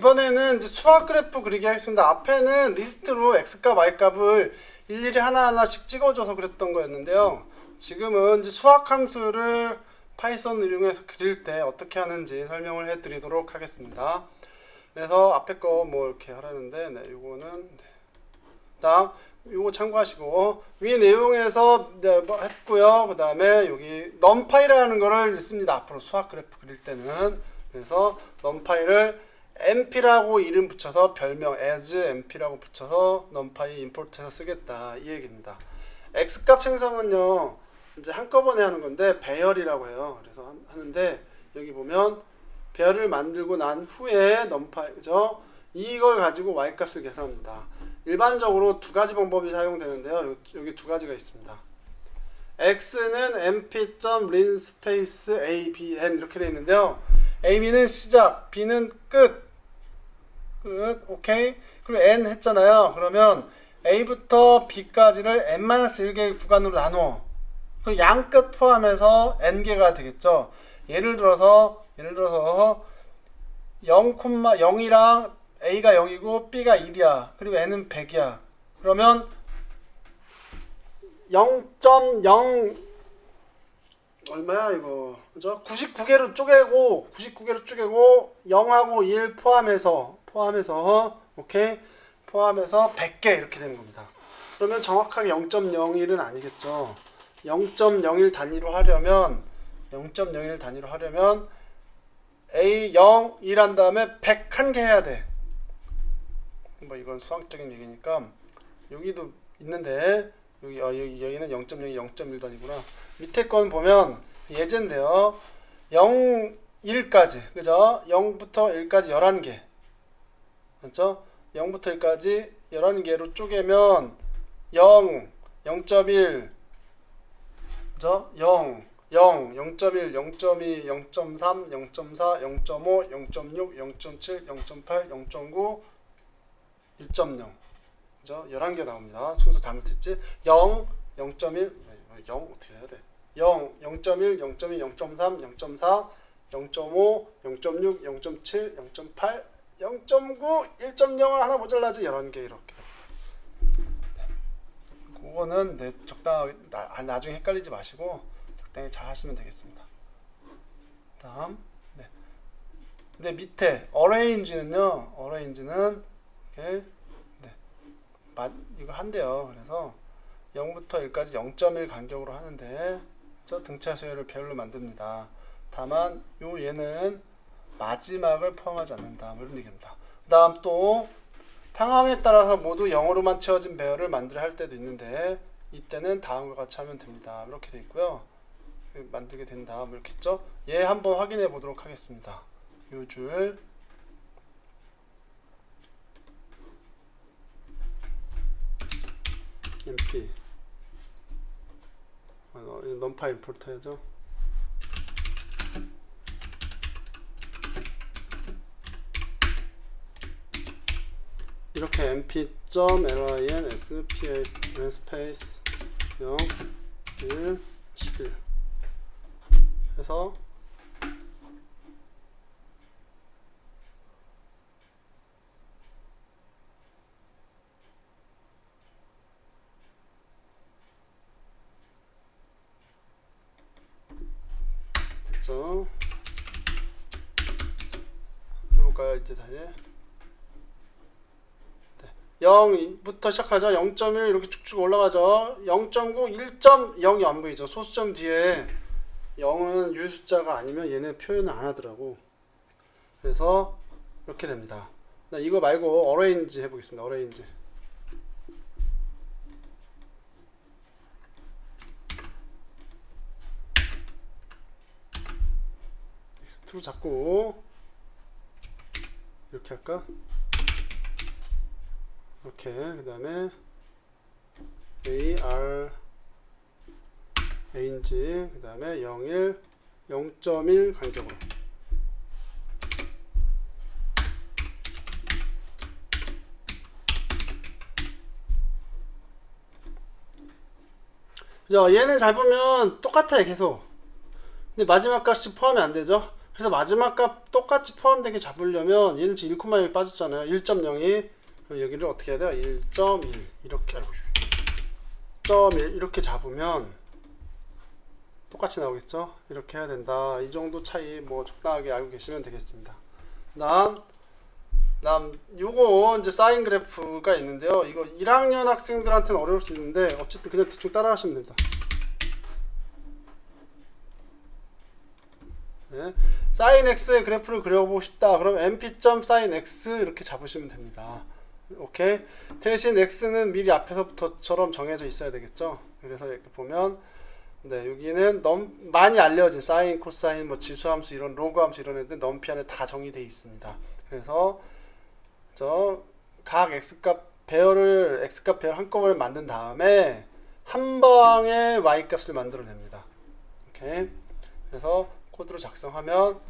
이번에는 이제 수학 그래프 그리기 하겠습니다. 앞에는 리스트로 x값, y값을 일일이 하나하나씩 찍어줘서 그랬던 거였는데요. 지금은 이제 수학 함수를 파이썬을 이용해서 그릴 때 어떻게 하는지 설명을 해드리도록 하겠습니다. 그래서 앞에 거 뭐 이렇게 하라는데, 네, 요거는 네. 다음 요거 참고하시고 위 내용에서 네, 뭐 했고요. 그 다음에 여기 numPy라는 거를 씁니다. 앞으로 수학 그래프 그릴 때는 그래서 numPy를 np라고 이름 붙여서 별명 as np라고 붙여서 numpy 임포트해서 쓰겠다 이 얘기입니다. x값 생성은요 이제 한꺼번에 하는 건데 배열이라고 해요. 그래서 한- 하는데 여기 보면 배열을 만들고 난 후에 numpy 그죠? 이걸 가지고 y값을 계산합니다. 일반적으로 두 가지 방법이 사용되는데요. 여기, 두 가지가 있습니다. x는 np.lin 스페이스 a, b, n 이렇게 돼 있는데요. a, b는 시작, b는 끝. 끝. 오케이. 그리고 n 했잖아요. 그러면 a부터 b까지를 n-1개의 구간으로 나눠. 그 양끝 포함해서 n개가 되겠죠. 예를 들어서 예를 들어서 0, 0이랑 a가 0이고 b가 1이야. 그리고 n은 100이야. 그러면 0.0 얼마야 이거 그죠? 99개로 쪼개고 99개로 쪼개고 0하고 1 포함해서 포함해서 오케이 포함해서 100개 이렇게 되는 겁니다. 그러면 정확하게 0.01은 아니겠죠. 0.01 단위로 하려면 0.01 단위로 하려면 A 0 1한 다음에 101개 해야 돼. 뭐 이건 수학적인 얘기니까 여기도 있는데 여기 어, 여기 여기는 0.0 0.1 단위구나. 밑에 건 보면 예제인데요. 0 1까지 그죠? 0부터 1까지 11개. 맞죠? 0부터 1까지 11개로 쪼개면 0 0.1 그죠? 0 0, 0.1, 0.2, 0.3, 0.4, 0.5, 0.6, 0.7, 0.8, 0.9, 1.0 그죠? 11개 나옵니다. 순서 잘못했지? 0, 0.1, 0 어떻게 해야 돼? 0, 0.1, 0.2, 0.3, 0.4, 0.5, 0.6, 0.7, 0.8, 0.9, 1.0은 하나 모자라지 11개 이렇게 그거는 네, 적당하게 나, 아, 나중에 헷갈리지 마시고 적당히 잘 하시면 되겠습니다. 다음 네. 근데 밑에 arrange는요. arrange는 이렇게 네. 마, 이거 한대요. 그래서 0부터 1까지 0.1 간격으로 하는데 저 등차 수열을 배열로 만듭니다. 다만 요 얘는 마지막을 포함하지 않는다. 뭐 이런 얘기입니다. 그 다음 또 상황에 따라서 모두 0으로만 채워진 배열을 만들어 할 때도 있는데 이때는 다음과 같이 하면 됩니다. 이렇게 돼 있고요. 만들게 된다. 뭐 이렇게 있죠. 얘 한번 확인해 보도록 하겠습니다. 요 줄. mp 이거 넘파 임포트 해야죠. 이렇게 mp.lin sps 스페이스 0 1 11 해서 됐죠? 해볼까요? 이제 다시 0부터 시작하죠. 0.1 이렇게 쭉쭉 올라가죠. 0.9, 1.0이 안 보이죠. 소수점 뒤에 0은 유숫자가 아니면 얘는 표현을 안 하더라고. 그래서 이렇게 됩니다. 나 이거 말고 어레인지 해보겠습니다. 어레인지. X2 잡고 이렇게 할까? 오케이. 그 다음에 A R A인지 그 다음에 01 0.1 간격으로. 그죠? 얘는 잘 보면 똑같아요 계속. 근데 마지막 값이 포함이 안 되죠? 그래서 마지막 값 똑같이 포함되게 잡으려면 얘는 지금 1,1 빠졌잖아요. 1.02 그럼 여기를 어떻게 해야 돼요? 1.1 이렇게 아이고, 1.1 이렇게 잡으면 똑같이 나오겠죠? 이렇게 해야 된다. 이 정도 차이 뭐 적당하게 알고 계시면 되겠습니다. 다음 다음 요거 이제 사인 그래프가 있는데요. 이거 1학년 학생들한테는 어려울 수 있는데 어쨌든 그냥 대충 따라하시면 됩니다. 네. 사인 x의 그래프를 그려보고 싶다. 그럼 np.sin 점 x 이렇게 잡으시면 됩니다. 오케이. 대신 x는 미리 앞에서부터처럼 정해져 있어야 되겠죠. 그래서 이렇게 보면 네 여기는 너무 많이 알려진 사인, 코사인, 뭐 지수함수 이런 로그함수 이런 애들 넘피 안에 다 정의되어 있습니다. 그래서 저 각 x값 배열을 x값 배열 한꺼번에 만든 다음에 한 방에 y 값을 만들어냅니다. 오케이. 그래서 코드로 작성하면 돼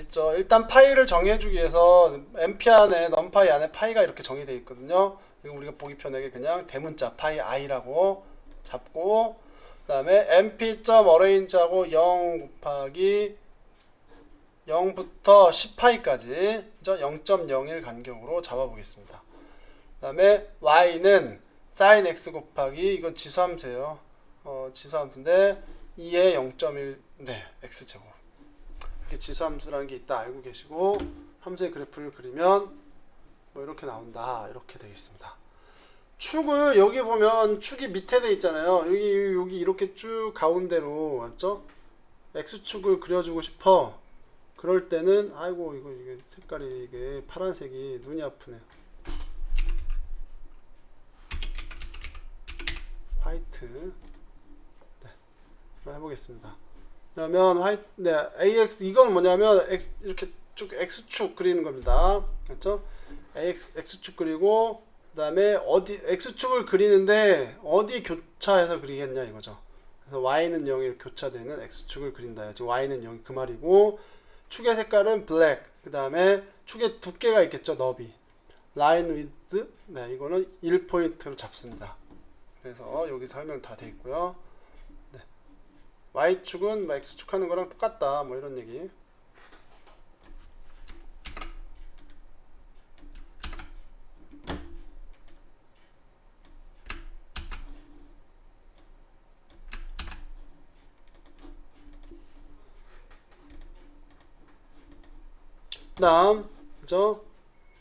있죠. 일단 파이를 정해주기 위해서 np 안에 num파이 안에 파이가 이렇게 정의되어 있거든요. 이거 우리가 보기 편하게 그냥 대문자 파이 i라고 잡고 그 다음에 np.arrange하고 0 곱하기 0부터 10파이까지 0.01 간격으로 잡아보겠습니다. 그 다음에 y는 sin x 곱하기 이건 지수함수예요. 어, 지수함수인데 2에 0.1 네, x 제곱. 이렇게 지수함수라는 게 있다 알고 계시고 함수의 그래프를 그리면 뭐 이렇게 나온다. 이렇게 되겠습니다. 축을 여기 보면 축이 밑에 돼 있잖아요. 여기 여기 이렇게 쭉 가운데로 맞죠? x축을 그려주고 싶어. 그럴 때는 아이고 이거 이게 색깔이 이게 파란색이 눈이 아프네. 화이트. 네. 해보겠습니다. 그러면 화이트 네 ax 이건 뭐냐면 x, 이렇게 쭉 x축 그리는 겁니다. 그렇죠? ax x축 그리고 그다음에 어디 x축을 그리는데 어디 교차해서 그리겠냐 이거죠. 그래서 y는 0에 교차되는 x축을 그린다. 지금 y는 0이 그 말이고 축의 색깔은 블랙. 그다음에 축의 두께가 있겠죠. 너비. 라인 위드. 네, 이거는 1포인트로 잡습니다. 그래서 여기 설명 다 돼 있고요. 네. y축은 뭐 x축 하는 거랑 똑같다. 뭐 이런 얘기. 다음 그죠?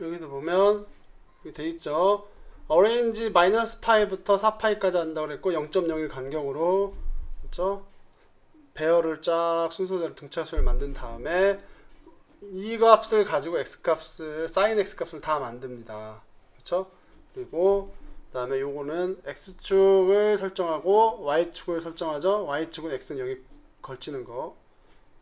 여기도 보면 여기 돼 있죠. 어레인지 마이너스 파이부터 4파이까지 한다고 그랬고 0.01 간격으로 그죠? 배열을 쫙 순서대로 등차수를 만든 다음에 이 값을 가지고 x 값을 사인 x 값을 다 만듭니다. 그렇죠? 그리고 그다음에 요거는 x축을 설정하고 y축을 설정하죠. y축은 x는 여기 걸치는 거.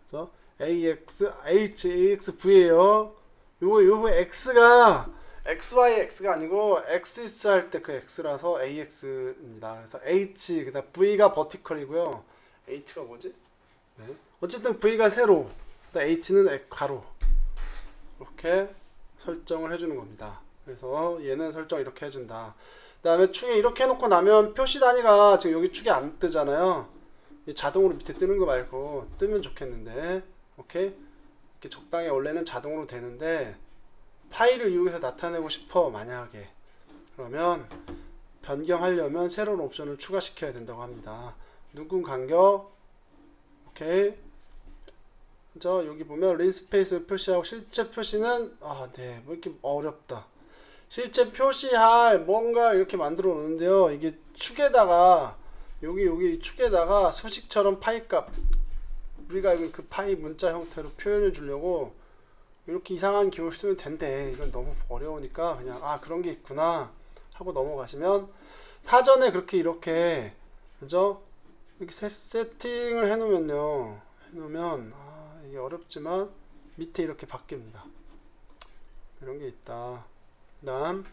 그래서 ax, h, ax, v예요. 요거 요거 x가 xy x가 아니고 xis 할때 그 x라서 ax입니다. 그래서 h 그다음 v가 버티컬이고요. h가 뭐지? 네. 어쨌든 v가 세로, h는 엑- 가로. 이렇게 설정을 해주는 겁니다. 그래서 얘는 설정 이렇게 해준다. 그 다음에 축에 이렇게 해놓고 나면 표시 단위가 지금 여기 축에 안 뜨잖아요. 이 자동으로 밑에 뜨는 거 말고 뜨면 좋겠는데, 오케이? 이렇게 적당히 원래는 자동으로 되는데 파일을 이용해서 나타내고 싶어 만약에 그러면 변경하려면 새로운 옵션을 추가시켜야 된다고 합니다. 눈금 간격, 오케이. 저 여기 보면 린스페이스 표시하고 실제 표시는 아, 네, 뭐 이렇게 어렵다. 실제 표시할 뭔가 이렇게 만들어 놓는데요. 이게 축에다가 여기 여기 축에다가 수식처럼 파이 값 우리가 이거 그 파이 문자 형태로 표현해 주려고 이렇게 이상한 기호를 쓰면 된대. 이건 너무 어려우니까 그냥 아 그런 게 있구나 하고 넘어가시면 사전에 그렇게 이렇게 그죠? 이렇게 세, 세팅을 해놓으면요. 해놓으면 아 이게 어렵지만 밑에 이렇게 바뀝니다. 이런 게 있다. 그다음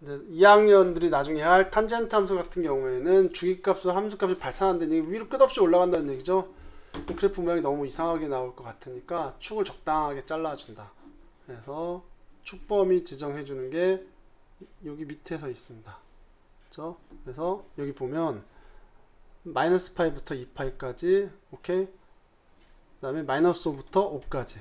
이제 2학년들이 나중에 할 탄젠트 함수 같은 경우에는 주기값과 함수값이 발산한다는 얘기 위로 끝없이 올라간다는 얘기죠. 그래프 모양이 너무 이상하게 나올 것 같으니까 축을 적당하게 잘라준다. 그래서 축범위 지정해 주는 게 여기 밑에서 있습니다. 그렇죠? 그래서 여기 보면 마이너스 파이부터 2파이까지 오케이 그 다음에 마이너스 5부터 5까지.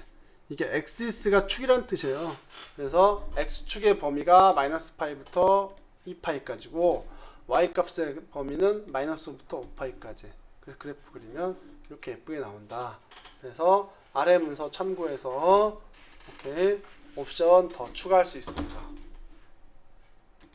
이게 xis가 축이란 뜻이에요. 그래서 x축의 범위가 마이너스 파이부터 2파이까지고 y 값의 범위는 마이너스 5부터 5파이까지. 그래서 그래프 그리면 이렇게 예쁘게 나온다. 그래서 아래 문서 참고해서 이렇게 옵션 더 추가할 수 있습니다.